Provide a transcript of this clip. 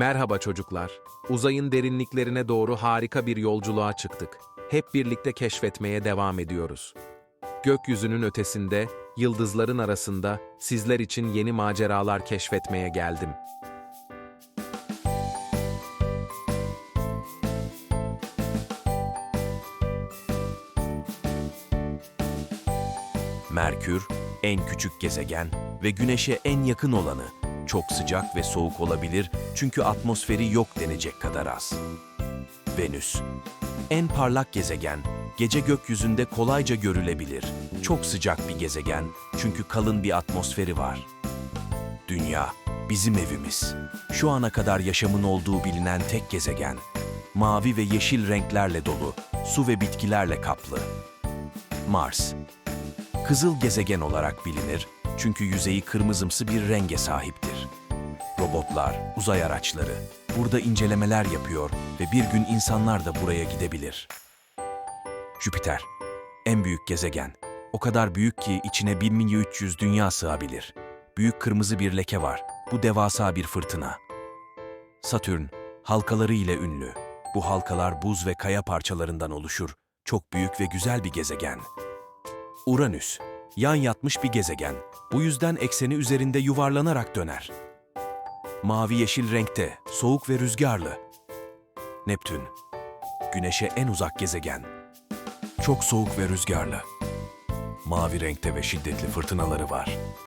Merhaba çocuklar. Uzayın derinliklerine doğru harika bir yolculuğa çıktık. Hep birlikte keşfetmeye devam ediyoruz. Gökyüzünün ötesinde, yıldızların arasında sizler için yeni maceralar keşfetmeye geldim. Merkür, en küçük gezegen ve Güneş'e en yakın olanı. Çok sıcak ve soğuk olabilir çünkü atmosferi yok denecek kadar az. Venüs, en parlak gezegen, gece gökyüzünde kolayca görülebilir. Çok sıcak bir gezegen çünkü kalın bir atmosferi var. Dünya, bizim evimiz. Şu ana kadar yaşamın olduğu bilinen tek gezegen. Mavi ve yeşil renklerle dolu, su ve bitkilerle kaplı. Mars, Kızıl gezegen olarak bilinir çünkü yüzeyi kırmızımsı bir renge sahiptir. Robotlar, uzay araçları burada incelemeler yapıyor ve bir gün insanlar da buraya gidebilir. Jüpiter, en büyük gezegen. O kadar büyük ki içine 1300 dünya sığabilir. Büyük kırmızı bir leke var. Bu devasa bir fırtına. Satürn, halkaları ile ünlü. Bu halkalar buz ve kaya parçalarından oluşur. Çok büyük ve güzel bir gezegen. Uranüs, yan yatmış bir gezegen. Bu yüzden ekseni üzerinde yuvarlanarak döner. Mavi yeşil renkte, soğuk ve rüzgarlı. Neptün, Güneş'e en uzak gezegen. Çok soğuk ve rüzgarlı. Mavi renkte ve şiddetli fırtınaları var.